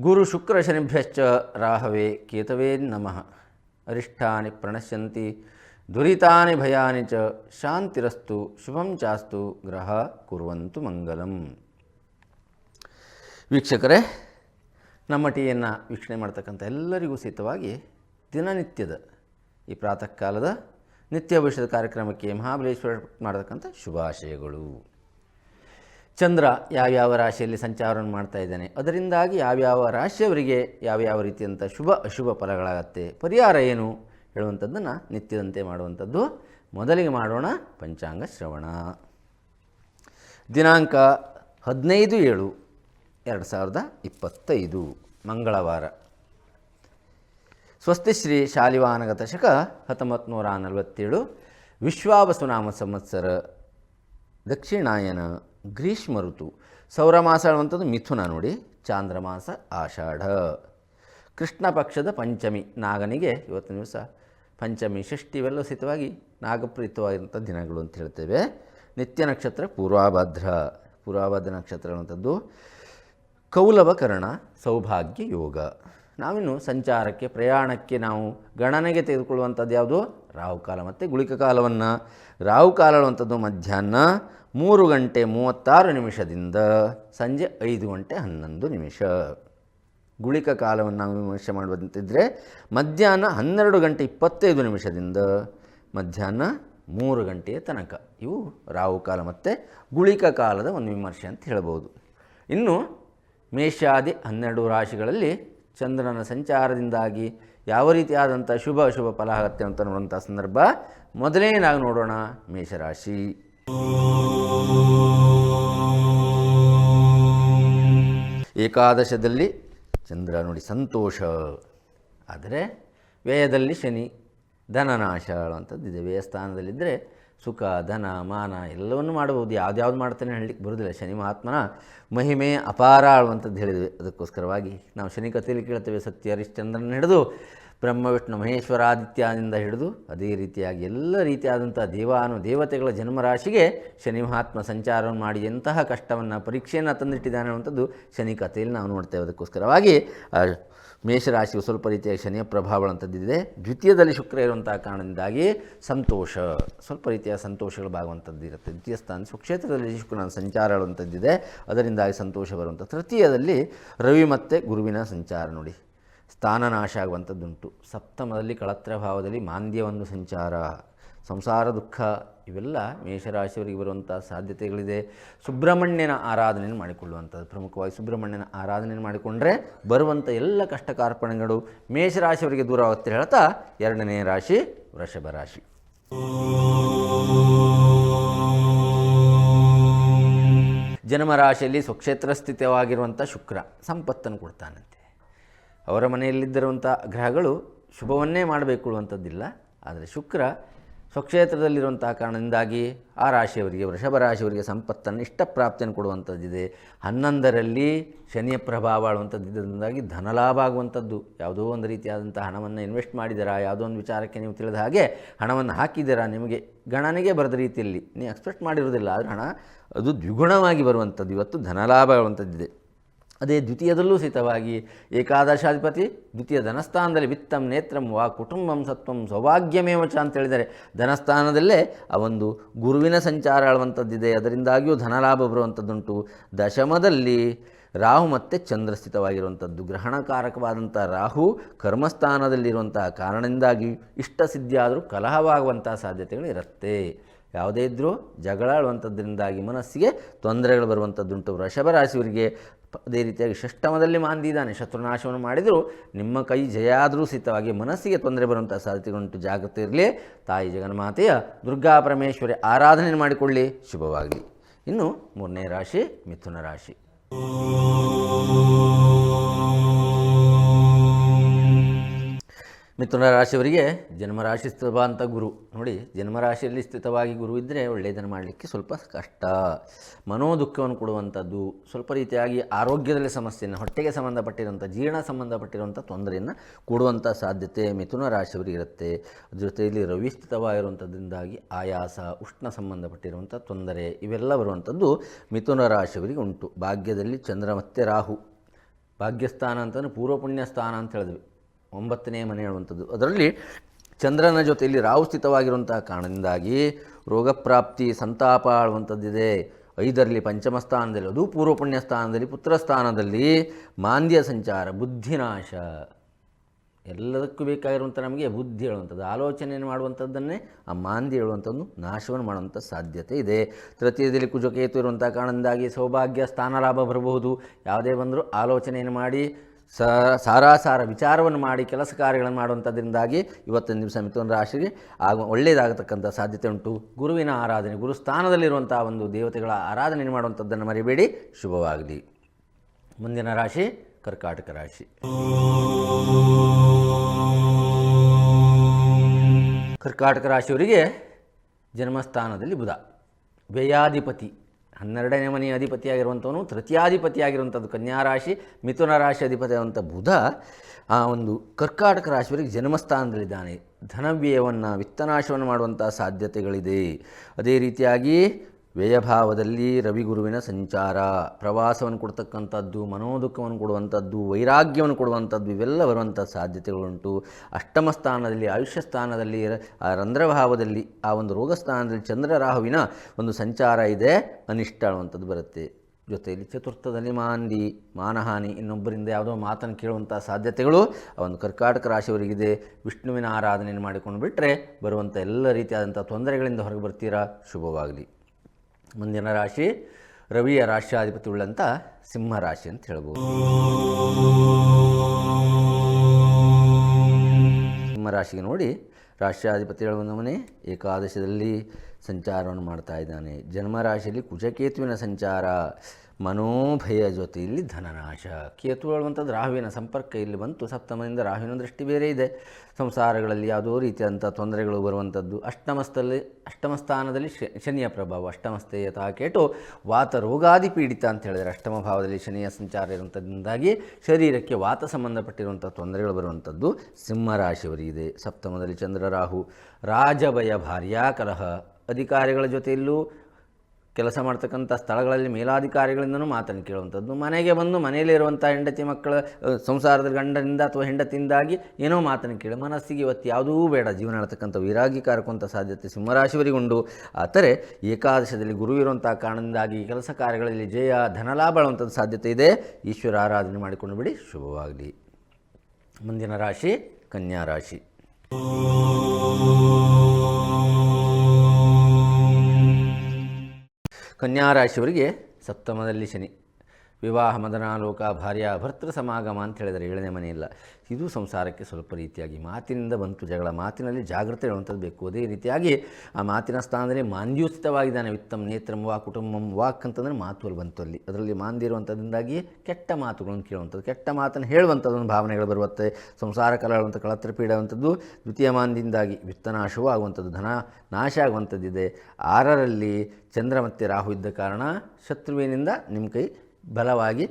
ಗುರು ಶುಕ್ರ ಶನಿಭ್ಯಶ್ಚ ರಾಹವೇ ಕೇತವೇ ನಮಃ. ಅರಿಷ್ಠಾನಿ ಪ್ರಣಶ್ಯಂತಿ, ದುರಿತಾನಿ ಭಯಾನಿ ಚ, ಶಾಂತಿರಸ್ತು, ಶುಭಂ ಚಾಸ್ತು, ಗ್ರಹ ಕುರುವಂತು ಮಂಗಲಂ. ವೀಕ್ಷಕರೇ, ನಮ್ಮ ಟೀಯನ್ನು ವೀಕ್ಷಣೆ ಮಾಡ್ತಕ್ಕಂಥ ಎಲ್ಲರಿಗೂ ಸಹಿತವಾಗಿ ದಿನನಿತ್ಯದ ಈ ಪ್ರಾತಃ ಕಾಲದ ನಿತ್ಯ ಭವಿಷ್ಯದ ಕಾರ್ಯಕ್ರಮಕ್ಕೆ ಮಹಾಬಲೇಶ್ವರ ಮಾಡತಕ್ಕಂಥ ಶುಭಾಶಯಗಳು. ಚಂದ್ರ ಯಾವ್ಯಾವ ರಾಶಿಯಲ್ಲಿ ಸಂಚಾರವನ್ನು ಮಾಡ್ತಾ ಇದ್ದಾನೆ. ಅದರಿಂದಾಗಿ ಯಾವ್ಯಾವ ರಾಶಿಯವರಿಗೆ ಯಾವ್ಯಾವ ರೀತಿಯಂಥ ಶುಭ ಅಶುಭ ಫಲಗಳಾಗತ್ತೆ, ಪರಿಹಾರ ಏನು ಹೇಳುವಂಥದ್ದನ್ನು ನಿತ್ಯದಂತೆ ಮಾಡುವಂಥದ್ದು. ಮೊದಲಿಗೆ ಮಾಡೋಣ ಪಂಚಾಂಗ ಶ್ರವಣ. ದಿನಾಂಕ ಹದಿನೈದು ಏಳು ಎರಡು ಸಾವಿರದ ಇಪ್ಪತ್ತೈದು, ಮಂಗಳವಾರ. ಸ್ವಸ್ತಿಶ್ರೀ ಶಾಲಿವಾನಗತ ಶಕ ಹತ್ತೊಂಬತ್ತು ನೂರ ನಲವತ್ತೇಳು, ವಿಶ್ವಾವಸುನಾಮ ಸಂವತ್ಸರ, ದಕ್ಷಿಣಾಯನ ಗ್ರೀಷ್ಮ ಋತು ಸೌರಮಾಸ ಅನ್ನುವಂಥದ್ದು ಮಿಥುನ ನೋಡಿ ಚಾಂದ್ರಮಾಸ ಆಷಾಢ. ಕೃಷ್ಣ ಪಕ್ಷದ ಪಂಚಮಿ, ನಾಗನಿಗೆ ಇವತ್ತಿನ ದಿವಸ ಪಂಚಮಿ ಷಷ್ಠಿ ಇವೆಲ್ಲ ಸಹಿತವಾಗಿ ನಾಗಪ್ರೀತವಾಗಿರುವಂಥ ದಿನಗಳು ಅಂತ ಹೇಳ್ತೇವೆ. ನಿತ್ಯ ನಕ್ಷತ್ರ ಪೂರ್ವಾಭದ್ರ. ಪೂರ್ವಾಭದ್ರ ನಕ್ಷತ್ರ ಅನ್ನುವಂಥದ್ದು ಕೌಲವಕರಣ, ಸೌಭಾಗ್ಯ ಯೋಗ. ನಾವಿನ್ನು ಸಂಚಾರಕ್ಕೆ, ಪ್ರಯಾಣಕ್ಕೆ ನಾವು ಗಣನೆಗೆ ತೆಗೆದುಕೊಳ್ಳುವಂಥದ್ದು ಯಾವುದು? ರಾಹುಕಾಲ. ಮತ್ತು ಗುಳಿಕ ಕಾಲವನ್ನು ರಾಹುಕಾಲ ಅನ್ನುವಂಥದ್ದು ಮಧ್ಯಾಹ್ನ. ಮೂರು ಗಂಟೆ ಮೂವತ್ತಾರು ನಿಮಿಷದಿಂದ ಸಂಜೆ ಐದು ಗಂಟೆ ಹನ್ನೊಂದು ನಿಮಿಷ. ಗುಳಿಕ ಕಾಲವನ್ನು ನಾವು ವಿಮರ್ಶೆ ಮಾಡುವಂತಿದ್ದರೆ ಮಧ್ಯಾಹ್ನ ಹನ್ನೆರಡು ಗಂಟೆ ಇಪ್ಪತ್ತೈದು ನಿಮಿಷದಿಂದ ಮಧ್ಯಾಹ್ನ ಮೂರು ಗಂಟೆಯ ತನಕ. ಇವು ರಾಹುಕಾಲ ಮತ್ತು ಗುಳಿಕ ಕಾಲದ ಒಂದು ವಿಮರ್ಶೆ ಅಂತ ಹೇಳ್ಬೋದು. ಇನ್ನು ಮೇಷಾದಿ ಹನ್ನೆರಡು ರಾಶಿಗಳಲ್ಲಿ ಚಂದ್ರನ ಸಂಚಾರದಿಂದಾಗಿ ಯಾವ ರೀತಿಯಾದಂಥ ಶುಭ ಅಶುಭ ಫಲ ಆಗುತ್ತೆ ಅಂತ ನೋಡುವಂಥ ಸಂದರ್ಭ ಮೊದಲನೇದಾಗಿ ನೋಡೋಣ ಮೇಷರಾಶಿ ಏಕಾದಶದಲ್ಲಿ ಚಂದ್ರ ನೋಡಿ ಸಂತೋಷ. ಆದರೆ ವ್ಯಯದಲ್ಲಿ ಶನಿ, ಧನನಾಶ ಅಂತದ್ದಿದೆ ವ್ಯಯಸ್ಥಾನದಲ್ಲಿದ್ದರೆ ಸುಖ, ಧನ, ಮಾನ ಎಲ್ಲವನ್ನು ಮಾಡಬಹುದು. ಯಾವ್ದ್ಯಾವ್ದು ಮಾಡ್ತಾನೆ ಹೇಳಲಿಕ್ಕೆ ಬರೋದಿಲ್ಲ. ಶನಿ ಮಹಾತ್ಮನ ಮಹಿಮೆ ಅಪಾರ ಆಳುವಂಥದ್ದು ಹೇಳಿದ್ವಿ. ಅದಕ್ಕೋಸ್ಕರವಾಗಿ ನಾವು ಶನಿ ಕಥೆಯಲ್ಲಿ ಕೇಳ್ತೇವೆ, ಸತ್ಯ ಹರಿಶ್ಚಂದ್ರನ ಹಿಡಿದು ಬ್ರಹ್ಮ ವಿಷ್ಣು ಮಹೇಶ್ವರಾದಿತ್ಯದಿಂದ ಹಿಡಿದು ಅದೇ ರೀತಿಯಾಗಿ ಎಲ್ಲ ರೀತಿಯಾದಂಥ ದೇವಾನು ದೇವತೆಗಳ ಜನ್ಮರಾಶಿಗೆ ಶನಿ ಮಹಾತ್ಮ ಸಂಚಾರವನ್ನು ಮಾಡಿ ಎಂತಹ ಕಷ್ಟವನ್ನು ಪರೀಕ್ಷೆಯನ್ನು ತಂದಿಟ್ಟಿದ್ದಾನೆ ಅನ್ನುವಂಥದ್ದು ಶನಿ ಕಥೆಯಲ್ಲಿ ನಾವು ನೋಡ್ತೇವೆ. ಅದಕ್ಕೋಸ್ಕರವಾಗಿ ಮೇಷರಾಶಿಯು ಸ್ವಲ್ಪ ರೀತಿಯ ಶನಿಯ ಪ್ರಭಾವಗಳಂಥದ್ದಿದೆ ದ್ವಿತೀಯದಲ್ಲಿ ಶುಕ್ರ ಇರುವಂಥ ಕಾರಣದಿಂದಾಗಿ ಸಂತೋಷ, ಸ್ವಲ್ಪ ರೀತಿಯ ಸಂತೋಷಗಳು ಬಾಗುವಂಥದ್ದು ಇರುತ್ತೆ. ದ್ವಿತೀಯ ಸ್ಥಾನ ಸುಕ್ಷೇತ್ರದಲ್ಲಿ ಶುಕ್ರನ ಸಂಚಾರ ಹೇಳುವಂಥದ್ದಿದೆ ಅದರಿಂದಾಗಿ ಸಂತೋಷ ಬರುವಂಥ ತೃತೀಯದಲ್ಲಿ ರವಿ ಮತ್ತು ಗುರುವಿನ ಸಂಚಾರ ನೋಡಿ. ಸ್ಥಾನನಾಶ ಆಗುವಂಥದ್ದುಂಟು ಸಪ್ತಮದಲ್ಲಿ ಕಳತ್ರ ಭಾವದಲ್ಲಿ ಮಾಂದ್ಯ ಒಂದು ಸಂಚಾರ, ಸಂಸಾರ ದುಃಖ ಇವೆಲ್ಲ ಮೇಷರಾಶಿಯವರಿಗೆ ಬರುವಂಥ ಸಾಧ್ಯತೆಗಳಿದೆ. ಸುಬ್ರಹ್ಮಣ್ಯನ ಆರಾಧನೆಯನ್ನು ಮಾಡಿಕೊಳ್ಳುವಂಥದ್ದು. ಪ್ರಮುಖವಾಗಿ ಸುಬ್ರಹ್ಮಣ್ಯನ ಆರಾಧನೆಯನ್ನು ಮಾಡಿಕೊಂಡ್ರೆ ಬರುವಂಥ ಎಲ್ಲ ಕಷ್ಟ ಕಾರ್ಪಣ್ಯಗಳು ಮೇಷರಾಶಿಯವರಿಗೆ ದೂರವಾಗುತ್ತೆ ಹೇಳ್ತಾ ಎರಡನೇ ರಾಶಿ, ವೃಷಭ ರಾಶಿ. ಜನ್ಮರಾಶಿಯಲ್ಲಿ ಸ್ವಕ್ಷೇತ್ರ ಸ್ಥಿತವಾಗಿರುವಂಥ ಶುಕ್ರ ಸಂಪತ್ತನ್ನು ಕೊಡ್ತಾನಂತೆ. ಅವರ ಮನೆಯಲ್ಲಿದ್ದಿರುವಂಥ ಗ್ರಹಗಳು ಶುಭವನ್ನೇ ಮಾಡಬೇಕು ಅಂಥದ್ದಿಲ್ಲ ಆದರೆ ಶುಕ್ರ ಸ್ವಕ್ಷೇತ್ರದಲ್ಲಿರುವಂತಹ ಕಾರಣದಿಂದಾಗಿ ಆ ರಾಶಿಯವರಿಗೆ, ವೃಷಭ ರಾಶಿಯವರಿಗೆ ಸಂಪತ್ತನ್ನು, ಇಷ್ಟಪ್ರಾಪ್ತಿಯನ್ನು ಕೊಡುವಂಥದ್ದಿದೆ. ಹನ್ನೊಂದರಲ್ಲಿ ಶನಿಯ ಪ್ರಭಾವ ಆಳುವಂಥದ್ದಿಂದಾಗಿ ಧನಲಾಭ ಆಗುವಂಥದ್ದು. ಯಾವುದೋ ಒಂದು ರೀತಿಯಾದಂಥ ಹಣವನ್ನು ಇನ್ವೆಸ್ಟ್ ಮಾಡಿದ್ದೀರಾ, ಯಾವುದೋ ಒಂದು ವಿಚಾರಕ್ಕೆ ನೀವು ತಿಳಿದ ಹಾಗೆ ಹಣವನ್ನು ಹಾಕಿದ್ದೀರಾ, ನಿಮಗೆ ಗಣನೆಗೆ ಬರೆದ ರೀತಿಯಲ್ಲಿ. ನೀವು ಎಕ್ಸ್ಪೆಕ್ಟ್ ಮಾಡಿರೋದಿಲ್ಲ ಆದರೆ ಹಣ ಅದು ದ್ವಿಗುಣವಾಗಿ ಬರುವಂಥದ್ದು. ಇವತ್ತು ಧನಲಾಭ ಆಗುವಂಥದ್ದಿದೆ ಅದೇ ದ್ವಿತೀಯದಲ್ಲೂ ಸಹಿತವಾಗಿ ಏಕಾದಶಾಧಿಪತಿ, ದ್ವಿತೀಯ ಧನಸ್ಥಾನದಲ್ಲಿ ವಿತ್ತಂ ನೇತ್ರಂ ವಾ ಕುಟುಂಬಂ ಸತ್ವಂ ಸೌಭಾಗ್ಯಮೇವ ಚ ಅಂತ ಹೇಳಿದರೆ ಧನಸ್ಥಾನದಲ್ಲೇ ಆ ಒಂದು ಗುರುವಿನ ಸಂಚಾರ ಆಳುವಂಥದ್ದಿದೆ. ಅದರಿಂದಾಗಿಯೂ ಧನಲಾಭ ಬರುವಂಥದ್ದುಂಟು. ದಶಮದಲ್ಲಿ ರಾಹು ಮತ್ತು ಚಂದ್ರ ಸ್ಥಿತವಾಗಿರುವಂಥದ್ದು. ಗ್ರಹಣಕಾರಕವಾದಂಥ ರಾಹು ಕರ್ಮಸ್ಥಾನದಲ್ಲಿರುವಂತಹ ಕಾರಣದಿಂದಾಗಿ ಇಷ್ಟ ಸಿದ್ಧಿಯಾದರೂ ಕಲಹವಾಗುವಂಥ ಸಾಧ್ಯತೆಗಳು ಇರುತ್ತೆ. ಯಾವುದೇ ಇದ್ದರೂ ಜಗಳ ಆಡುವಂಥದ್ದರಿಂದಾಗಿ ಮನಸ್ಸಿಗೆ ತೊಂದರೆಗಳು ಬರುವಂಥದ್ದುಂಟು. ವೃಷಭ ರಾಶಿಯವರಿಗೆ ಅದೇ ರೀತಿಯಾಗಿ ಷಷ್ಟಮದಲ್ಲಿ ಮಾಂದಿದ್ದಾನೆ ಶತ್ರುನಾಶವನ್ನು ಮಾಡಿದರೂ ನಿಮ್ಮ ಕೈ ಜಯಾದರೂ ಸಹಿತವಾಗಿ ಮನಸ್ಸಿಗೆ ತೊಂದರೆ ಬರುವಂಥ ಸಾಧ್ಯತೆಗಳುಂಟು ಜಾಗೃತಿ ಇರಲಿ. ತಾಯಿ ಜಗನ್ಮಾತೆಯ ದುರ್ಗಾ ಪರಮೇಶ್ವರಿ ಆರಾಧನೆ ಮಾಡಿಕೊಳ್ಳಿ, ಶುಭವಾಗಲಿ. ಇನ್ನು ಮೂರನೇ ರಾಶಿ, ಮಿಥುನ ರಾಶಿ. ಮಿಥುನ ರಾಶಿಯವರಿಗೆ ಜನ್ಮರಾಶಿ ಸ್ಥಿತವ ಅಂತ ಗುರು. ನೋಡಿ, ಜನ್ಮರಾಶಿಯಲ್ಲಿ ಸ್ಥಿತವಾಗಿ ಗುರು ಇದ್ದರೆ ಒಳ್ಳೆಯದನ್ನು ಮಾಡಲಿಕ್ಕೆ ಸ್ವಲ್ಪ ಕಷ್ಟ. ಮನೋದುಃಖವನ್ನು ಕೊಡುವಂಥದ್ದು, ಸ್ವಲ್ಪ ರೀತಿಯಾಗಿ ಆರೋಗ್ಯದಲ್ಲಿ ಸಮಸ್ಯೆಯನ್ನು ಹೊಟ್ಟೆಗೆ ಸಂಬಂಧಪಟ್ಟಿರುವಂಥ, ಜೀರ್ಣ ಸಂಬಂಧಪಟ್ಟಿರುವಂಥ ತೊಂದರೆಯನ್ನು ಕೊಡುವಂಥ ಸಾಧ್ಯತೆ ಮಿಥುನ ರಾಶಿಯವರಿಗೆ ಇರುತ್ತೆ. ಜೊತೆಯಲ್ಲಿ ರವಿ ಸ್ಥಿತವಾಗಿರುವಂಥದ್ರಿಂದಾಗಿ ಆಯಾಸ, ಉಷ್ಣ ಸಂಬಂಧಪಟ್ಟಿರುವಂಥ ತೊಂದರೆ, ಇವೆಲ್ಲ ಬರುವಂಥದ್ದು ಮಿಥುನ ರಾಶಿಯವರಿಗೆ ಉಂಟು. ಭಾಗ್ಯದಲ್ಲಿ ಚಂದ್ರ ಮತ್ತು ರಾಹು. ಭಾಗ್ಯಸ್ಥಾನ ಅಂತಂದರೆ ಪೂರ್ವಪುಣ್ಯ ಸ್ಥಾನ ಅಂತ ಹೇಳಿದ್ವಿ. ಒಂಬತ್ತನೇ ಮನೆ ಹೇಳುವಂಥದ್ದು ಅದರಲ್ಲಿ ಚಂದ್ರನ ಜೊತೆಯಲ್ಲಿ ರಾಹು ಸ್ಥಿತವಾಗಿರುವಂತಹ ಕಾರಣದಿಂದಾಗಿ ರೋಗಪ್ರಾಪ್ತಿ ಸಂತಾಪ ಆಳುವಂಥದ್ದಿದೆ. ಐದರಲ್ಲಿ ಪಂಚಮ ಸ್ಥಾನದಲ್ಲಿ ಅದು ಪೂರ್ವ ಪುಣ್ಯ ಸ್ಥಾನದಲ್ಲಿ ಪುತ್ರ ಸ್ಥಾನದಲ್ಲಿ ಮಾಂದ್ಯ ಸಂಚಾರ, ಬುದ್ಧಿನಾಶ ಎಲ್ಲದಕ್ಕೂ ಬೇಕಾಗಿರುವಂಥ ನಮಗೆ ಬುದ್ಧಿ ಹೇಳುವಂಥದ್ದು ಆಲೋಚನೆಯನ್ನು ಮಾಡುವಂಥದ್ದನ್ನೇ ಆ ಮಾಂದಿ ಹೇಳುವಂಥದ್ದು ನಾಶವನ್ನು ಮಾಡುವಂಥ ಸಾಧ್ಯತೆ ಇದೆ. ತೃತೀಯದಲ್ಲಿ ಕುಜಕೇತು ಇರುವಂಥ ಕಾರಣದಿಂದಾಗಿ ಸೌಭಾಗ್ಯ, ಸ್ಥಾನಲಾಭ ಬರಬಹುದು. ಯಾವುದೇ ಬಂದರೂ ಆಲೋಚನೆಯನ್ನು ಮಾಡಿ ಸ ಸಾರಾಸಾರ ವಿಚಾರವನ್ನು ಮಾಡಿ ಕೆಲಸ ಕಾರ್ಯಗಳನ್ನು ಮಾಡುವಂಥದ್ರಿಂದಾಗಿ ಇವತ್ತಿನ ದಿವಸ ಮಿಥುನ ರಾಶಿಗೆ ಆಗ ಒಳ್ಳೆಯದಾಗತಕ್ಕಂಥ ಸಾಧ್ಯತೆ ಉಂಟು. ಗುರುವಿನ ಆರಾಧನೆ ಗುರುಸ್ಥಾನದಲ್ಲಿರುವಂಥ ಒಂದು ದೇವತೆಗಳ ಆರಾಧನೆ ಮಾಡುವಂಥದ್ದನ್ನು ಮರಿಬೇಡಿ. ಶುಭವಾಗಲಿ. ಮುಂದಿನ ರಾಶಿ ಕರ್ಕಾಟಕ ರಾಶಿ. ಕರ್ಕಾಟಕ ರಾಶಿಯವರಿಗೆ ಜನ್ಮಸ್ಥಾನದಲ್ಲಿ ಬುಧ. ವ್ಯಯಾಧಿಪತಿ. ಹನ್ನೆರಡನೇ ಮನೆಯ ಅಧಿಪತಿಯಾಗಿರುವಂಥವನು ತೃತೀಯಾಧಿಪತಿಯಾಗಿರುವಂಥದ್ದು ಕನ್ಯಾ ರಾಶಿ ಮಿಥುನ ರಾಶಿ ಅಧಿಪತಿಯಾದಂಥ ಬುಧ, ಆ ಒಂದು ಕರ್ಕಾಟಕ ರಾಶಿಯವರಿಗೆ ಜನ್ಮಸ್ಥಾನದಲ್ಲಿದ್ದಾನೆ. ಧನವ್ಯಯವನ್ನು, ವಿತ್ತನಾಶವನ್ನು ಮಾಡುವಂಥ ಸಾಧ್ಯತೆಗಳಿದೆ. ಅದೇ ರೀತಿಯಾಗಿ ವ್ಯಯಭಾವದಲ್ಲಿ ರವಿಗುರುವಿನ ಸಂಚಾರ, ಪ್ರವಾಸವನ್ನು ಕೊಡ್ತಕ್ಕಂಥದ್ದು, ಮನೋದುಃಖವನ್ನು ಕೊಡುವಂಥದ್ದು, ವೈರಾಗ್ಯವನ್ನು ಕೊಡುವಂಥದ್ದು, ಇವೆಲ್ಲ ಬರುವಂಥ ಸಾಧ್ಯತೆಗಳುಂಟು. ಅಷ್ಟಮ ಸ್ಥಾನದಲ್ಲಿ, ಆಯುಷ್ಯ ಸ್ಥಾನದಲ್ಲಿ ರಂಧ್ರಭಾವದಲ್ಲಿ, ಆ ಒಂದು ರೋಗ ಸ್ಥಾನದಲ್ಲಿ ಚಂದ್ರರಾಹುವಿನ ಒಂದು ಸಂಚಾರ ಇದೆ, ಅನಿಷ್ಟ ಅನ್ನುವಂಥದ್ದು ಬರುತ್ತೆ. ಜೊತೆಯಲ್ಲಿ ಚತುರ್ಥದಲ್ಲಿ ಮಾಂದಿ ಮಾನಹಾನಿ, ಇನ್ನೊಬ್ಬರಿಂದ ಯಾವುದೋ ಮಾತನ್ನು ಕೇಳುವಂಥ ಸಾಧ್ಯತೆಗಳು, ಆ ಒಂದು ಕರ್ಕಾಟಕ ರಾಶಿಯವರಿಗಿದೆ. ವಿಷ್ಣುವಿನ ಆರಾಧನೆಯನ್ನು ಮಾಡಿಕೊಂಡು ಬಿಟ್ಟರೆ ಬರುವಂಥ ಎಲ್ಲ ರೀತಿಯಾದಂಥ ತೊಂದರೆಗಳಿಂದ ಹೊರಗೆ ಬರ್ತೀರಾ? ಶುಭವಾಗಲಿ. ಮುಂದಿನ ರಾಶಿ ರವಿಯ ರಾಶ್ಯಾಧಿಪತಿ ಉಳ್ಳಂತ ಸಿಂಹ ರಾಶಿ ಅಂತ ಹೇಳ್ಬೋದು. ಸಿಂಹ ರಾಶಿಗೆ ನೋಡಿ ರಾಷ್ಟ್ರಾಧಿಪತಿ ಹೇಳುವ ಮನೆ ಏಕಾದಶದಲ್ಲಿ ಸಂಚಾರವನ್ನು ಮಾಡ್ತಾ ಇದ್ದಾನೆ. ಜನ್ಮರಾಶಿಯಲ್ಲಿ ಕುಜಕೇತುವಿನ ಸಂಚಾರ. ಮನೋಭಯ ಜೊತೆಯಲ್ಲಿ ಧನನಾಶ. ಕೇತು ಹೇಳುವಂಥದ್ದು ರಾಹುವಿನ ಸಂಪರ್ಕ ಇಲ್ಲಿ ಬಂತು. ಸಪ್ತಮದಿಂದ ರಾಹುವಿನ ದೃಷ್ಟಿ ಬೇರೆ ಇದೆ. ಸಂಸಾರಗಳಲ್ಲಿ ಯಾವುದೋ ರೀತಿಯಂಥ ತೊಂದರೆಗಳು ಬರುವಂಥದ್ದು. ಅಷ್ಟಮಸ್ಥಲ್ಲಿ ಅಷ್ಟಮ ಸ್ಥಾನದಲ್ಲಿ ಶನಿಯ ಪ್ರಭಾವ. ಅಷ್ಟಮಸ್ಥೆಯ ತಾಕೇಟು ಕೇಟು ವಾತ ರೋಗಾದಿ ಪೀಡಿತ ಅಂತ ಹೇಳಿದರೆ ಅಷ್ಟಮ ಭಾವದಲ್ಲಿ ಶನಿಯ ಸಂಚಾರ ಇರುವಂಥದ್ದಿಂದಾಗಿ ಶರೀರಕ್ಕೆ ವಾತ ಸಂಬಂಧಪಟ್ಟಿರುವಂಥ ತೊಂದರೆಗಳು ಬರುವಂಥದ್ದು ಸಿಂಹರಾಶಿಯವರಿಗಿದೆ ಸಪ್ತಮದಲ್ಲಿ ಚಂದ್ರ, ರಾಹು, ರಾಜಭಯ ಭಾರ್ಯಾ ಕಲಹ ಅಧಿಕಾರಿಗಳ ಜೊತೆಯಲ್ಲೂ ಕೆಲಸ ಮಾಡ್ತಕ್ಕಂಥ ಸ್ಥಳಗಳಲ್ಲಿ ಮೇಲಾಧಿಕಾರಿಗಳಿಂದನೂ ಮಾತನ್ನು ಕೇಳುವಂಥದ್ದು. ಮನೆಗೆ ಬಂದು ಮನೆಯಲ್ಲಿರುವಂಥ ಹೆಂಡತಿ ಮಕ್ಕಳ ಸಂಸಾರದ ಗಂಡನಿಂದ ಅಥವಾ ಹೆಂಡತಿಯಿಂದಾಗಿ ಏನೋ ಮಾತನ್ನು ಕೇಳಿ. ಮನಸ್ಸಿಗೆ ಇವತ್ತು ಯಾವುದೂ ಬೇಡ. ಜೀವನ ಹೇಳ್ತಕ್ಕಂಥ ವೈರಾಗ್ಯ ಕಾರಕುವಂಥ ಸಾಧ್ಯತೆ ಸಿಂಹರಾಶಿವರಿಗುಂಡು ಆದರೆ ಏಕಾದಶದಲ್ಲಿ ಗುರು ಇರುವಂಥ ಕಾರಣದಿಂದಾಗಿ ಕೆಲಸ ಕಾರ್ಯಗಳಲ್ಲಿ ಜಯ ಧನಲಾಭ ಹೇಳುವಂಥದ್ದು ಸಾಧ್ಯತೆ ಇದೆ. ಈಶ್ವರ ಆರಾಧನೆ ಮಾಡಿಕೊಂಡು ಬಿಡಿ. ಶುಭವಾಗಲಿ. ಮುಂದಿನ ರಾಶಿ, ಕನ್ಯಾ ರಾಶಿ. ಕನ್ಯಾ ರಾಶಿಯವರಿಗೆ ಸಪ್ತಮದಲ್ಲಿ ಶನಿ. ವಿವಾಹ, ಮದನಾಲೋಕ, ಭಾರ್ಯ, ಭರ್ತೃ ಸಮಾಗಮ ಅಂತ ಹೇಳಿದರೆ ಏಳನೇ ಇಲ್ಲ. ಇದು ಸಂಸಾರಕ್ಕೆ ಸ್ವಲ್ಪ ರೀತಿಯಾಗಿ ಮಾತಿನಿಂದ ಬಂತು ಜಗಳ. ಮಾತಿನಲ್ಲಿ ಜಾಗ್ರತೆ ಹೇಳುವಂಥದ್ದು ಬೇಕು. ಅದೇ ರೀತಿಯಾಗಿ ಆ ಮಾತಿನ ಸ್ಥಾನದಲ್ಲಿ ಮಾಂದ್ಯೋಚಿತವಾಗಿದ್ದಾನೆ ವಿತ್ತಮ್ ನೇತ್ರಂ ವಾ ಕುಟುಂಬಂ ವಾಕ್ ಅಂತಂದರೆ ಮಾತು ಅಲ್ಲಿ ಬಂತು ಅಲ್ಲಿ. ಅದರಲ್ಲಿ ಮಾಂದಿ ಇರುವಂಥದ್ದಿಂದಾಗಿ ಕೆಟ್ಟ ಮಾತುಗಳನ್ನು ಕೇಳುವಂಥದ್ದು, ಕೆಟ್ಟ ಮಾತನ್ನು ಹೇಳುವಂಥದ್ದು ಭಾವನೆಗಳು ಬರುತ್ತೆ ಸಂಸಾರ ಕಲ ಹೇಳುವಂಥ ಕಳತ್ರ ಪೀಡುವಂಥದ್ದು ದ್ವಿತೀಯ ಮಾನದಿಂದಾಗಿ ವಿತ್ತನಾಶವೂ ಆಗುವಂಥದ್ದು, ಧನ ನಾಶ ಆಗುವಂಥದ್ದಿದೆ. ಆರರಲ್ಲಿ ಚಂದ್ರ ಮತ್ತು ರಾಹು ಇದ್ದ ಕಾರಣ ಶತ್ರುವಿನಿಂದ ನಿಮ್ಮ ಕೈ ಬಲವಾಗಿ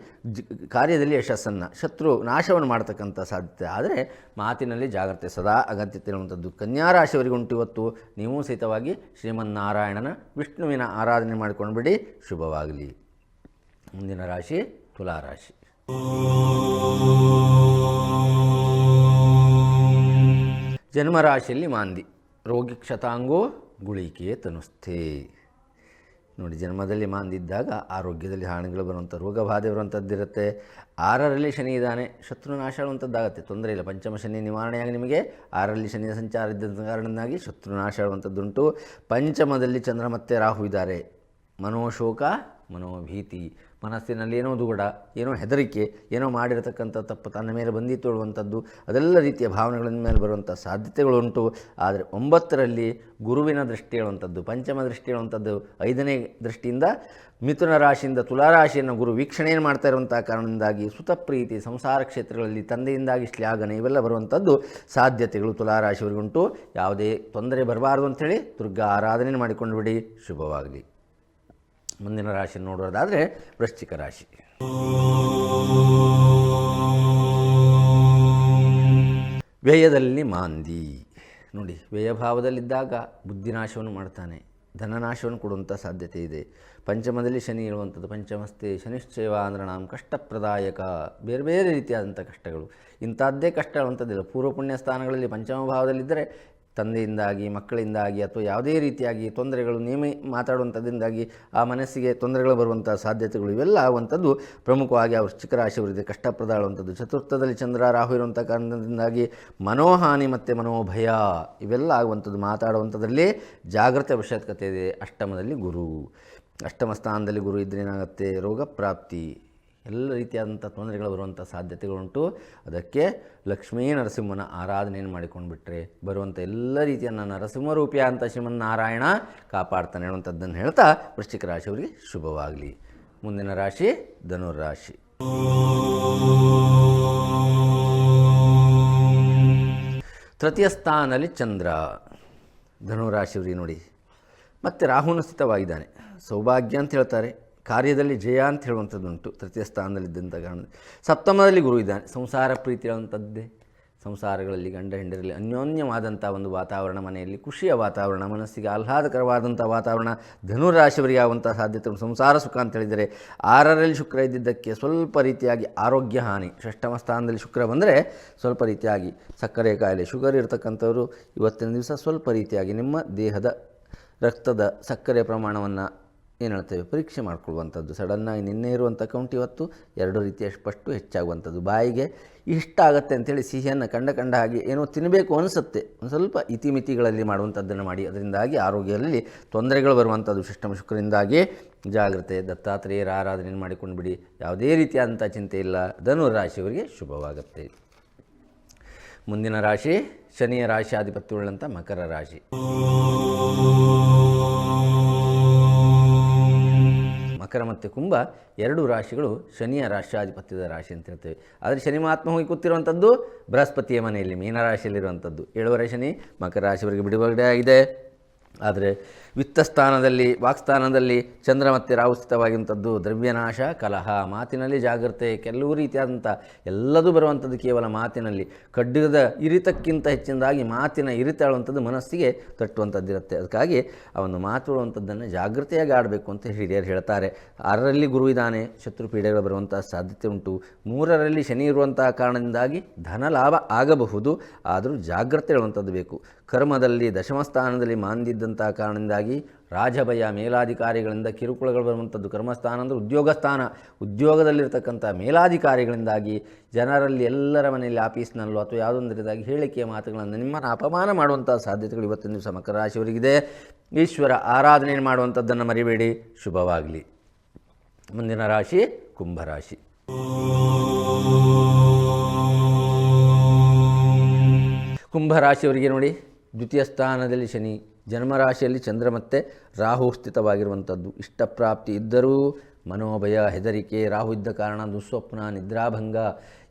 ಕಾರ್ಯದಲ್ಲಿ ಯಶಸ್ಸನ್ನು, ಶತ್ರು ನಾಶವನ್ನು ಮಾಡ್ತಕ್ಕಂಥ ಸಾಧ್ಯತೆ ಆದರೆ ಮಾತಿನಲ್ಲಿ ಜಾಗ್ರತೆ, ಸದಾ ಅಗತ್ಯ ಇರುವಂಥದ್ದು ಕನ್ಯಾ ಉಂಟು ಇವತ್ತು. ನೀವು ಸಹಿತವಾಗಿ ಶ್ರೀಮನ್ನಾರಾಯಣನ ವಿಷ್ಣುವಿನ ಆರಾಧನೆ ಮಾಡಿಕೊಂಡು ಬಿಡಿ. ಶುಭವಾಗಲಿ. ಮುಂದಿನ ರಾಶಿ ತುಲಾರಾಶಿ ಜನ್ಮರಾಶಿಯಲ್ಲಿ ಮಾಂದಿ. ರೋಗಿ ಕ್ಷತಾಂಗೋ ಗುಳಿಕೆ ತನುಸ್ಥೆ ನೋಡಿ, ಜನ್ಮದಲ್ಲಿ ಮಾಂದಿದ್ದಾಗ ಆರೋಗ್ಯದಲ್ಲಿ ಹಾನಿಗಳು ಬರುವಂಥ ರೋಗ ಬಾಧೆ ಬರುವಂಥದ್ದಿರುತ್ತೆ ಆರರಲ್ಲಿ ಶನಿ ಇದ್ದಾನೆ ಶತ್ರುನಾಶ ಆಗುವಂಥದ್ದಾಗುತ್ತೆ, ತೊಂದರೆ ಇಲ್ಲ. ಪಂಚಮ ಶನಿ ನಿವಾರಣೆಯಾಗಿ ನಿಮಗೆ ಆರರಲ್ಲಿ ಶನಿಯ ಸಂಚಾರ ಇದ್ದ ಕಾರಣದಿಂದಾಗಿ ಶತ್ರುನಾಶ ಆಗುವಂಥದ್ದುಂಟು. ಪಂಚಮದಲ್ಲಿ ಚಂದ್ರ ಮತ್ತೆ ರಾಹು ಇದ್ದಾರೆ. ಮನೋಶೋಕ, ಮನೋಭೀತಿ. ಮನಸ್ಸಿನಲ್ಲಿ ಏನೋ ದುಗುಡ ಏನೋ ಹೆದರಿಕೆ, ಏನೋ ಮಾಡಿರತಕ್ಕಂಥ ತಪ್ಪು ತನ್ನ ಮೇಲೆ ಬಂದಿತ್ತು ಹೇಳುವಂಥದ್ದು ಅದೆಲ್ಲ ರೀತಿಯ ಭಾವನೆಗಳ ಮೇಲೆ ಬರುವಂಥ ಸಾಧ್ಯತೆಗಳುಂಟು. ಆದರೆ ಒಂಬತ್ತರಲ್ಲಿ ಗುರುವಿನ ದೃಷ್ಟಿ ಹೇಳುವಂಥದ್ದು, ಪಂಚಮ ದೃಷ್ಟಿ ಹೇಳುವಂಥದ್ದು, ಐದನೇ ದೃಷ್ಟಿಯಿಂದ ಮಿಥುನ ರಾಶಿಯಿಂದ ತುಲಾರಾಶಿಯನ್ನು ಗುರು ವೀಕ್ಷಣೆಯನ್ನು ಮಾಡ್ತಾ ಇರುವಂಥ ಕಾರಣದಿಂದಾಗಿ ಸುತಪ್ರೀತಿ, ಸಂಸಾರ ಕ್ಷೇತ್ರಗಳಲ್ಲಿ ತಂದೆಯಿಂದಾಗಿ ಶ್ಲಾಘನೆ, ಇವೆಲ್ಲ ಬರುವಂಥದ್ದು ಸಾಧ್ಯತೆಗಳು ತುಲಾರಾಶಿಯವರಿಗುಂಟು ಯಾವುದೇ ತೊಂದರೆ ಬರಬಾರದು ಅಂಥೇಳಿ ದುರ್ಗಾ ಆರಾಧನೆ ಮಾಡಿಕೊಂಡು ಬಿಡಿ. ಶುಭವಾಗಲಿ. ಮುಂದಿನ ರಾಶಿ ನೋಡೋದಾದರೆ ವೃಶ್ಚಿಕ ರಾಶಿ. ವ್ಯಯದಲ್ಲಿ ಮಾಂದಿ. ನೋಡಿ, ವ್ಯಯಭಾವದಲ್ಲಿದ್ದಾಗ ಬುದ್ಧಿನಾಶವನ್ನು ಮಾಡ್ತಾನೆ. ಧನನಾಶವನ್ನು ಕೊಡುವಂಥ ಸಾಧ್ಯತೆ ಇದೆ. ಪಂಚಮದಲ್ಲಿ ಶನಿ ಇರುವಂಥದ್ದು ಪಂಚಮಸ್ತೆ ಶನಿಶ್ಚಯವ ಅಂದ್ರೆ ನಾವು ಕಷ್ಟಪ್ರದಾಯಕ, ಬೇರೆ ಬೇರೆ ರೀತಿಯಾದಂಥ ಕಷ್ಟಗಳು. ಇಂಥದ್ದೇ ಕಷ್ಟ ಅಂಥದ್ದಿಲ್ಲ. ಪೂರ್ವ ಪುಣ್ಯ ಸ್ಥಾನಗಳಲ್ಲಿ ಪಂಚಮ ಭಾವದಲ್ಲಿದ್ದರೆ ತಂದೆಯಿಂದಾಗಿ, ಮಕ್ಕಳಿಂದಾಗಿ ಅಥವಾ ಯಾವುದೇ ರೀತಿಯಾಗಿ ತೊಂದರೆಗಳು ನೇಮಿ ಮಾತಾಡುವಂಥದ್ದರಿಂದಾಗಿ ಆ ಮನಸ್ಸಿಗೆ ತೊಂದರೆಗಳು ಬರುವಂಥ ಸಾಧ್ಯತೆಗಳು ಇವೆಲ್ಲ ಆಗುವಂಥದ್ದು ಪ್ರಮುಖವಾಗಿ ಆ ವೃಶ್ಚಿಕ ರಾಶಿಯವರಿಗೆ ಕಷ್ಟಪ್ರದಾಳುವಂಥದ್ದು ಚತುರ್ಥದಲ್ಲಿ ಚಂದ್ರ, ರಾಹು ಇರುವಂಥ ಕಾರಣದಿಂದಾಗಿ ಮನೋಹಾನಿ ಮತ್ತು ಮನೋಭಯ ಇವೆಲ್ಲ ಆಗುವಂಥದ್ದು ಮಾತಾಡುವಂಥದ್ರಲ್ಲಿ ಜಾಗ್ರತೆ ಅವಶ್ಯಕತೆ ಇದೆ. ಅಷ್ಟಮದಲ್ಲಿ ಗುರು. ಅಷ್ಟಮ ಸ್ಥಾನದಲ್ಲಿ ಗುರು ಇದ್ದರೆ ಏನಾಗುತ್ತೆ? ರೋಗ ಪ್ರಾಪ್ತಿ ಎಲ್ಲ ರೀತಿಯಾದಂಥ ತೊಂದರೆಗಳು ಬರುವಂಥ ಸಾಧ್ಯತೆಗಳುಂಟು. ಅದಕ್ಕೆ ಲಕ್ಷ್ಮೀ ನರಸಿಂಹನ ಆರಾಧನೆಯನ್ನು ಮಾಡಿಕೊಂಡು ಬಿಟ್ಟರೆ ಬರುವಂಥ ಎಲ್ಲ ರೀತಿಯ ನರಸಿಂಹರೂಪಿಯ ಅಂತ ಶ್ರೀಮನ್ನಾರಾಯಣ ಕಾಪಾಡ್ತಾನೆ ಅನ್ನುವಂಥದ್ದನ್ನು ಹೇಳ್ತಾ ವೃಶ್ಚಿಕ ರಾಶಿಯವರಿಗೆ ಶುಭವಾಗಲಿ. ಮುಂದಿನ ರಾಶಿ ಧನುರಾಶಿ. ತೃತೀಯ ಸ್ಥಾನದಲ್ಲಿ ಚಂದ್ರ. ಧನುರಾಶಿಯವರಿಗೆ ನೋಡಿ. ಮತ್ತು ರಾಹುನ ಸ್ಥಿತವಾಗಿದ್ದಾನೆ. ಸೌಭಾಗ್ಯ ಅಂತ ಹೇಳ್ತಾರೆ. ಕಾರ್ಯದಲ್ಲಿ ಜಯ ಅಂತ ಹೇಳುವಂಥದ್ದುಂಟು, ತೃತೀಯ ಸ್ಥಾನದಲ್ಲಿದ್ದಂಥ ಕಾರಣ ಸಪ್ತಮದಲ್ಲಿ ಗುರು ಇದ್ದಾನೆ. ಸಂಸಾರ ಪ್ರೀತಿ ಸಂಸಾರಗಳಲ್ಲಿ ಗಂಡ ಹೆಂಡರಲ್ಲಿ ಅನ್ಯೋನ್ಯವಾದಂಥ ಒಂದು ವಾತಾವರಣ ಮನೆಯಲ್ಲಿ, ಖುಷಿಯ ವಾತಾವರಣ, ಮನಸ್ಸಿಗೆ ಆಹ್ಲಾದಕರವಾದಂಥ ವಾತಾವರಣ, ಧನುರಾಶಿಯವರಿಗೆ ಆಗುವಂಥ ಸಾಧ್ಯತೆ. ಸಂಸಾರ ಸುಖ ಅಂತ ಹೇಳಿದರೆ ಆರರಲ್ಲಿ ಶುಕ್ರ ಇದ್ದಿದ್ದಕ್ಕೆ ಸ್ವಲ್ಪ ರೀತಿಯಾಗಿ ಆರೋಗ್ಯ ಹಾನಿ. ಷಷ್ಠಮ ಸ್ಥಾನದಲ್ಲಿ ಶುಕ್ರ ಬಂದರೆ ಸ್ವಲ್ಪ ರೀತಿಯಾಗಿ ಸಕ್ಕರೆ ಕಾಯಿಲೆ ಶುಗರ್ ಇರತಕ್ಕಂಥವರು ಇವತ್ತಿನ ದಿವಸ ಸ್ವಲ್ಪ ರೀತಿಯಾಗಿ ನಿಮ್ಮ ದೇಹದ ರಕ್ತದ ಸಕ್ಕರೆ ಪ್ರಮಾಣವನ್ನು ಏನು ಹೇಳ್ತೇವೆ? ಪರೀಕ್ಷೆ ಮಾಡ್ಕೊಳ್ಳುವಂಥದ್ದು ಸಡನ್ನಾಗಿ ನಿನ್ನೆ ಇರುವಂಥ ಕೌಂಟ್ ಇವತ್ತು ಎರಡು ರೀತಿಯ ರೀತಿಯಷ್ಟು ಹೆಚ್ಚಾಗುವಂಥದ್ದು. ಬಾಯಿಗೆ ಇಷ್ಟ ಆಗುತ್ತೆ ಅಂತೇಳಿ ಸಿಹಿಯನ್ನು ಕಂಡ ಕಂಡ ಹಾಗೆ ಏನೋ ತಿನ್ನಬೇಕು ಅನಿಸುತ್ತೆ. ಒಂದು ಸ್ವಲ್ಪ ಇತಿಮಿತಿಗಳಲ್ಲಿ ಮಾಡುವಂಥದ್ದನ್ನು ಮಾಡಿ. ಅದರಿಂದಾಗಿ ಆರೋಗ್ಯದಲ್ಲಿ ತೊಂದರೆಗಳು ಬರುವಂಥದ್ದು ಸಿಸ್ಟಮ್ ಶುಕ್ರದಿಂದಾಗಿ ಜಾಗ್ರತೆ, ದತ್ತಾತ್ರೇಯರ ಆರಾಧನೆ ಮಾಡಿಕೊಂಡು ಬಿಡಿ. ಯಾವುದೇ ರೀತಿಯಾದಂಥ ಚಿಂತೆ ಇಲ್ಲ. ಧನು ರಾಶಿಯವರಿಗೆ ಶುಭವಾಗುತ್ತೆ. ಮುಂದಿನ ರಾಶಿ ಶನಿಯ ರಾಶಿ ಆಧಿಪತ್ಯವುಳ್ಳಂಥ ಮಕರ ರಾಶಿ. ಮಕರ ಮತ್ತು ಕುಂಭ ಎರಡು ರಾಶಿಗಳು ಶನಿಯ ರಾಶಾಧಿಪತ್ಯದ ರಾಶಿ ಅಂತ ಹೇಳ್ತೇವೆ. ಆದರೆ ಶನಿ ಮಹಾತ್ಮ ಹೋಗಿ ಕೂತಿರುವಂಥದ್ದು ಬೃಹಸ್ಪತಿಯ ಮನೆಯಲ್ಲಿ ಮೀನರಾಶಿಯಲ್ಲಿರುವಂಥದ್ದು ಏಳುವರೆ ಶನಿ ಮಕರ ರಾಶಿಯವರಿಗೆ ಬಿಡುಗಡೆ ಆಗಿದೆ ಆದರೆ ವಿತ್ತಸ್ಥಾನದಲ್ಲಿ, ವಾಕ್ಸ್ಥಾನದಲ್ಲಿ ಚಂದ್ರ ಮತ್ತೆ ರಾಹು ದ್ರವ್ಯನಾಶ, ಕಲಹ. ಮಾತಿನಲ್ಲಿ ಜಾಗ್ರತೆ ಕೆಲವು ರೀತಿಯಾದಂಥ ಎಲ್ಲದೂ ಬರುವಂಥದ್ದು ಕೇವಲ ಮಾತಿನಲ್ಲಿ. ಖಡ್ಗದ ಇರಿತಕ್ಕಿಂತ ಹೆಚ್ಚಿನದಾಗಿ ಮಾತಿನ ಇರಿತ ಹೇಳುವಂಥದ್ದು ಮನಸ್ಸಿಗೆ ತಟ್ಟುವಂಥದ್ದಿರುತ್ತೆ. ಅದಕ್ಕಾಗಿ ಆ ಒಂದು ಮಾತುಳುವಂಥದ್ದನ್ನು ಜಾಗೃತೆಯಾಗಿ ಆಡಬೇಕು ಅಂತ ಹಿರಿಯರು ಹೇಳ್ತಾರೆ. ಆರರಲ್ಲಿ ಗುರು ಇದ್ದಾನೆ, ಶತ್ರು ಪೀಡೆಗಳು ಬರುವಂಥ ಸಾಧ್ಯತೆ ಉಂಟು. ಮೂರರಲ್ಲಿ ಶನಿ ಇರುವಂತಹ ಕಾರಣದಿಂದಾಗಿ ಧನ ಲಾಭ ಆಗಬಹುದು, ಆದರೂ ಜಾಗ್ರತೆ ಹೇಳುವಂಥದ್ದು ಬೇಕು. ಕರ್ಮದಲ್ಲಿ ದಶಮ ಸ್ಥಾನದಲ್ಲಿ ಮಾಂದಿದ್ದಂಥ ಕಾರಣದಿಂದಾಗಿ ರಾಜಭಯ ಮೇಲಾಧಿಕಾರಿಗಳಿಂದ ಕಿರುಕುಳಗಳು ಬರುವಂಥದ್ದು ಕರ್ಮಸ್ಥಾನ ಅಂದರೆ ಉದ್ಯೋಗ ಸ್ಥಾನ ಉದ್ಯೋಗದಲ್ಲಿರ್ತಕ್ಕಂಥ ಮೇಲಾಧಿಕಾರಿಗಳಿಂದಾಗಿ ಜನರಲ್ಲಿ ಎಲ್ಲರ ಮನೆಯಲ್ಲಿ ಆಫೀಸ್ನಲ್ಲೋ ಅಥವಾ ಯಾವುದೊಂದು ರೀತಿಯಾಗಿ ಹೇಳಿಕೆಯ ಮಾತುಗಳನ್ನು ನಿಮ್ಮನ್ನು ಅಪಮಾನ ಮಾಡುವಂಥ ಸಾಧ್ಯತೆಗಳು ಇವತ್ತಿನ ದಿವಸ ಮಕರ ರಾಶಿಯವರಿಗಿದೆ. ಈಶ್ವರ ಆರಾಧನೆ ಮಾಡುವಂಥದ್ದನ್ನು ಮರಿಬೇಡಿ. ಶುಭವಾಗಲಿ. ಮುಂದಿನ ರಾಶಿ ಕುಂಭರಾಶಿ ಕುಂಭರಾಶಿಯವರಿಗೆ ನೋಡಿ ದ್ವಿತೀಯ ಸ್ಥಾನದಲ್ಲಿ ಶನಿ. ಜನ್ಮರಾಶಿಯಲ್ಲಿ ಚಂದ್ರ ಮತ್ತೆ ರಾಹು ಸ್ಥಿತವಾಗಿರುವಂಥದ್ದು. ಇಷ್ಟಪ್ರಾಪ್ತಿ ಇದ್ದರೂ ಮನೋಭಯ ಹೆದರಿಕೆ ರಾಹು ಇದ್ದ ಕಾರಣ ದುಸ್ವಪ್ನ ನಿದ್ರಾಭಂಗ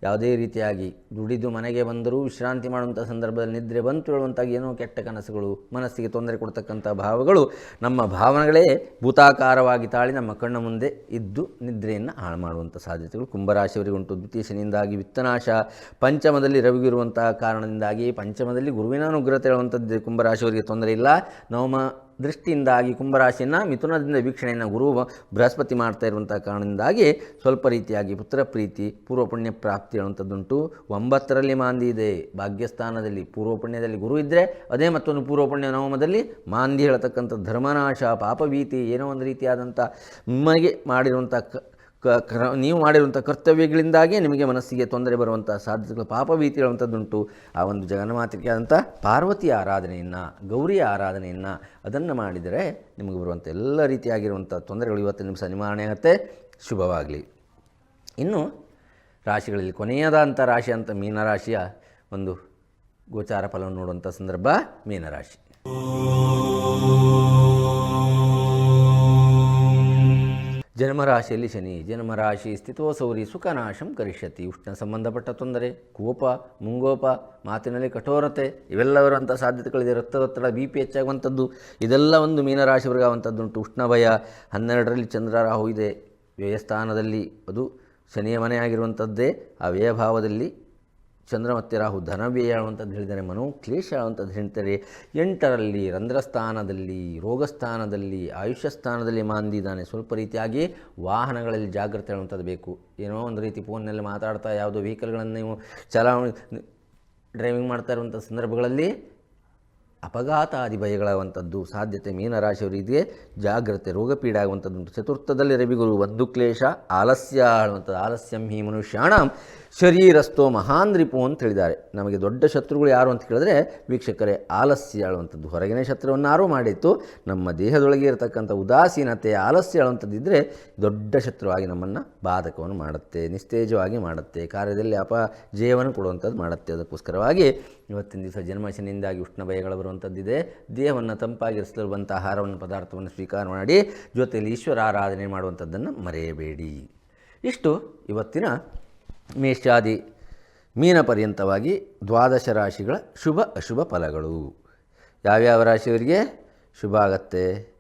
ಯಾವುದೇ ರೀತಿಯಾಗಿ ದುಡಿದು ಮನೆಗೆ ಬಂದರೂ ವಿಶ್ರಾಂತಿ ಮಾಡುವಂಥ ಸಂದರ್ಭದಲ್ಲಿ ನಿದ್ರೆ ಬಂತು ಹೇಳುವಂಥ ಏನೋ ಕೆಟ್ಟ ಕನಸುಗಳು, ಮನಸ್ಸಿಗೆ ತೊಂದರೆ ಕೊಡ್ತಕ್ಕಂಥ ಭಾವಗಳು ನಮ್ಮ ಭಾವನೆಗಳೇ ಭೂತಾಕಾರವಾಗಿ ತಾಳಿ ನಮ್ಮ ಕಣ್ಣ ಮುಂದೆ ಇದ್ದು ನಿದ್ರೆಯನ್ನು ಹಾಳು ಮಾಡುವಂಥ ಸಾಧ್ಯತೆಗಳು. ಕುಂಭರಾಶಿಯವರಿಗೆ ಉಂಟು. ದ್ವಿತೀಯ ಶನಿಯಿಂದಾಗಿ ವಿತ್ತನಾಶ. ಪಂಚಮದಲ್ಲಿ ರವಿಗಿರುವಂತಹ ಕಾರಣದಿಂದಾಗಿ ಪಂಚಮದಲ್ಲಿ ಗುರುವಿನ ಅನುಗ್ರಹತೆ ಹೇಳುವಂಥದ್ದು. ಕುಂಭರಾಶಿಯವರಿಗೆ ತೊಂದರೆ ಇಲ್ಲ. ನವಮ ದೃಷ್ಟಿಯಿಂದಾಗಿ ಕುಂಭರಾಶಿಯನ್ನು ಮಿಥುನದಿಂದ ವೀಕ್ಷಣೆಯನ್ನು ಗುರು ಬೃಹಸ್ಪತಿ ಮಾಡ್ತಾ ಇರುವಂಥ ಕಾರಣದಿಂದಾಗಿ ಸ್ವಲ್ಪ ರೀತಿಯಾಗಿ ಪುತ್ರ ಪ್ರೀತಿ ಪೂರ್ವ ಪುಣ್ಯ ಪ್ರಾಪ್ತಿ ಹೇಳುವಂಥದ್ದುಂಟು ಒಂಬತ್ತರಲ್ಲಿ ಮಾಂದಿ ಇದೆ, ಭಾಗ್ಯಸ್ಥಾನದಲ್ಲಿ ಪೂರ್ವ ಪುಣ್ಯದಲ್ಲಿ ಗುರು ಇದ್ದರೆ ಅದೇ ಮತ್ತೊಂದು ಪೂರ್ವ ಪುಣ್ಯ ನವಮದಲ್ಲಿ ಮಾಂದಿ ಹೇಳತಕ್ಕಂಥ ಧರ್ಮನಾಶ, ಪಾಪಭೀತಿ, ಏನೋ ಒಂದು ರೀತಿಯಾದಂಥ ನಿಮಗೆ ಮಾಡಿರುವಂಥ ಕ ನೀವು ಮಾಡಿರುವಂಥ ಕರ್ತವ್ಯಗಳಿಂದಾಗಿ ನಿಮಗೆ ಮನಸ್ಸಿಗೆ ತೊಂದರೆ ಬರುವಂಥ ಸಾಧ್ಯತೆಗಳು, ಪಾಪಭೀತಿ ಹೇಳುವಂಥದ್ದುಂಟು. ಆ ಒಂದು ಜಗನ್ಮಾತಿಗೆ ಆದಂಥ ಪಾರ್ವತಿಯ ಆರಾಧನೆಯನ್ನು ಗೌರಿಯ ಆರಾಧನೆಯನ್ನು ಅದನ್ನು ಮಾಡಿದರೆ ನಿಮಗೆ ಬರುವಂಥ ಎಲ್ಲ ರೀತಿಯಾಗಿರುವಂಥ ತೊಂದರೆಗಳು ಇವತ್ತು ನಿಮ್ಮ ನಿವಾರಣೆ ಆಗುತ್ತೆ. ಶುಭವಾಗಲಿ. ಇನ್ನು ರಾಶಿಗಳಲ್ಲಿ ಕೊನೆಯದಂಥ ರಾಶಿ ಅಂತ ಮೀನರಾಶಿಯ ಒಂದು ಗೋಚಾರ ಫಲವನ್ನು ನೋಡುವಂಥ ಸಂದರ್ಭ ಮೀನರಾಶಿ. ಜನ್ಮರಾಶಿಯಲ್ಲಿ ಶನಿ ಜನ್ಮರಾಶಿ ಸ್ಥಿತೋಸೌರಿ, ಸುಖನಾಶಂ ಕರಿಷ್ಯತಿ, ಉಷ್ಣ ಸಂಬಂಧಪಟ್ಟ ತೊಂದರೆ, ಕೋಪ, ಮುಂಗೋಪ, ಮಾತಿನಲ್ಲಿ ಕಠೋರತೆ ಇವೆಲ್ಲವರುವಂಥ ಸಾಧ್ಯತೆಗಳಿದೆ. ರಕ್ತದೊತ್ತಡ ಬಿ ಪಿ ಹೆಚ್ಚಾಗುವಂಥದ್ದು, ಇದೆಲ್ಲ ಒಂದು ಮೀನರಾಶಿವರ್ಗಾಗುವಂಥದ್ದುಂಟು. ಉಷ್ಣ ಭಯ ಹನ್ನೆರಡರಲ್ಲಿ ಚಂದ್ರ ರಾಹು ಇದೆ. ವ್ಯಯಸ್ಥಾನದಲ್ಲಿ ಅದು ಶನಿಯ ಮನೆ ಆಗಿರುವಂಥದ್ದೇ ಆ ವ್ಯಯಭಾವದಲ್ಲಿ ಚಂದ್ರ ಮತ್ತು ರಾಹು ಧನವ್ಯಯ ಅಂತಂದು ಹೇಳಿದರೆ ಮನೋಕ್ಲೇಶ ಅಂತಂದು ಹೇಳ್ತಾರೆ. ಎಂಟರಲ್ಲಿ ರಂಧ್ರಸ್ಥಾನದಲ್ಲಿ, ರೋಗಸ್ಥಾನದಲ್ಲಿ ಆಯುಷ್ಯ ಸ್ಥಾನದಲ್ಲಿ ಮಾಂದಿದ್ದಾನೆ ಸ್ವಲ್ಪ ರೀತಿಯಾಗಿ ವಾಹನಗಳಲ್ಲಿ ಜಾಗ್ರತೆ ಅನ್ನುವಂಥದ್ದು ಬೇಕು. ಏನೋ ಒಂದು ರೀತಿ ಫೋನ್ನಲ್ಲಿ ಮಾತಾಡ್ತಾ ಯಾವುದೋ ವೆಹಿಕಲ್ಗಳನ್ನು ನೀವು ಚಲಾವಣೆ ಡ್ರೈವಿಂಗ್ ಮಾಡ್ತಾ ಇರುವಂಥ ಸಂದರ್ಭಗಳಲ್ಲಿ ಅಪಘಾತಾದಿ ಭಯಗಳಾಗುವಂಥದ್ದು ಸಾಧ್ಯತೆ ಮೀನರಾಶಿಯವರಿಗೆ ಜಾಗ್ರತೆ ರೋಗಪೀಡಾಗುವಂಥದ್ದು ಚತುರ್ಥದಲ್ಲಿ ರವಿಗುರು ಒಂದು ಕ್ಲೇಶ, ಆಲಸ್ಯ ಆಳುವಂಥದ್ದು, ಆಲಸ್ಯಂ ಹಿ ಮನುಷ್ಯಾಣಂ. ಶರೀರಸ್ಥೋ ಮಹಾನ್ ರಿಪು ಅಂತ ಹೇಳಿದ್ದಾರೆ. ನಮಗೆ ದೊಡ್ಡ ಶತ್ರುಗಳು ಯಾರು ಅಂತ ಕೇಳಿದ್ರೆ ವೀಕ್ಷಕರೇ ಆಲಸ್ಯ ಆಳುವಂಥದ್ದು. ಹೊರಗಿನ ಶತ್ರುವನ್ನಾರು ಮಾಡಿತ್ತು. ನಮ್ಮ ದೇಹದೊಳಗೆ ಇರತಕ್ಕಂಥ ಉದಾಸೀನತೆ, ಆಲಸ್ಯ ಆಳುವಂಥದ್ದಿದ್ದರೆ ದೊಡ್ಡ ಶತ್ರುವಾಗಿ ನಮ್ಮನ್ನು ಬಾಧಕವನ್ನು ಮಾಡುತ್ತೆ, ನಿಸ್ತೇಜವಾಗಿ ಮಾಡುತ್ತೆ, ಕಾರ್ಯದಲ್ಲಿ ಅಪ ಜೀವನ ಕೊಡುವಂಥದ್ದು ಮಾಡುತ್ತೆ. ಅದಕ್ಕೋಸ್ಕರವಾಗಿ ಇವತ್ತಿನ ದಿವಸ ಜನ್ಮಶನಿಯಿಂದಾಗಿ ಉಷ್ಣ ಭಯಗಳು ಬರುವಂಥದ್ದಿದೆ. ದೇಹವನ್ನು ತಂಪಾಗಿರಿಸಲು ಆಹಾರವನ್ನು, ಪದಾರ್ಥವನ್ನು ಸ್ವೀಕಾರ ಮಾಡಿ ಜೊತೆಯಲ್ಲಿ ಈಶ್ವರ ಆರಾಧನೆ ಮಾಡುವಂಥದ್ದನ್ನು ಮರೆಯಬೇಡಿ. ಇಷ್ಟು ಇವತ್ತಿನ ಮೇಷಾದಿ ಮೀನ ಪರ್ಯಂತವಾಗಿ ದ್ವಾದಶ ರಾಶಿಗಳ ಶುಭ ಅಶುಭ ಫಲಗಳು. ಯಾವ್ಯಾವ ರಾಶಿಯವರಿಗೆ ಶುಭ ಆಗತ್ತೆ?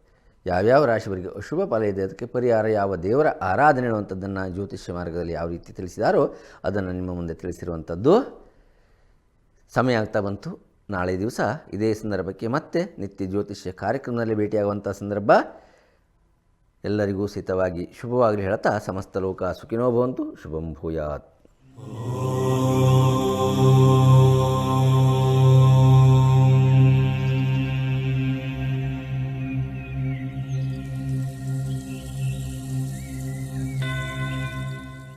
ಯಾವ್ಯಾವ ರಾಶಿಯವರಿಗೆ ಅಶುಭ ಫಲ ಇದೆ? ಅದಕ್ಕೆ ಪರಿಹಾರ ಯಾವ ದೇವರ ಆರಾಧನೆ ಅನ್ನುವಂಥದ್ದನ್ನು ಜ್ಯೋತಿಷ್ಯ ಮಾರ್ಗದಲ್ಲಿ ಯಾವ ರೀತಿ ತಿಳಿಸಿದಾರೋ ಅದನ್ನು ನಿಮ್ಮ ಮುಂದೆ ತಿಳಿಸಿರುವಂಥದ್ದು ಸಮಯ ಆಗ್ತಾ ಬಂತು. ನಾಳೆ ದಿವಸ ಇದೇ ಸಂದರ್ಭಕ್ಕೆ ಮತ್ತೆ ನಿತ್ಯ ಜ್ಯೋತಿಷ್ಯ ಕಾರ್ಯಕ್ರಮದಲ್ಲಿ ಭೇಟಿಯಾಗುವಂಥ ಸಂದರ್ಭ. ಎಲ್ಲರಿಗೂ ಸಹಿತವಾಗಿ ಶುಭವಾಗಲಿ ಹೇಳ್ತಾ ಸಮಸ್ತ ಲೋಕ ಸುಖಿನೋ ಭವಂತು. ಶುಭಂ ಭೂಯಾತ್. Oh.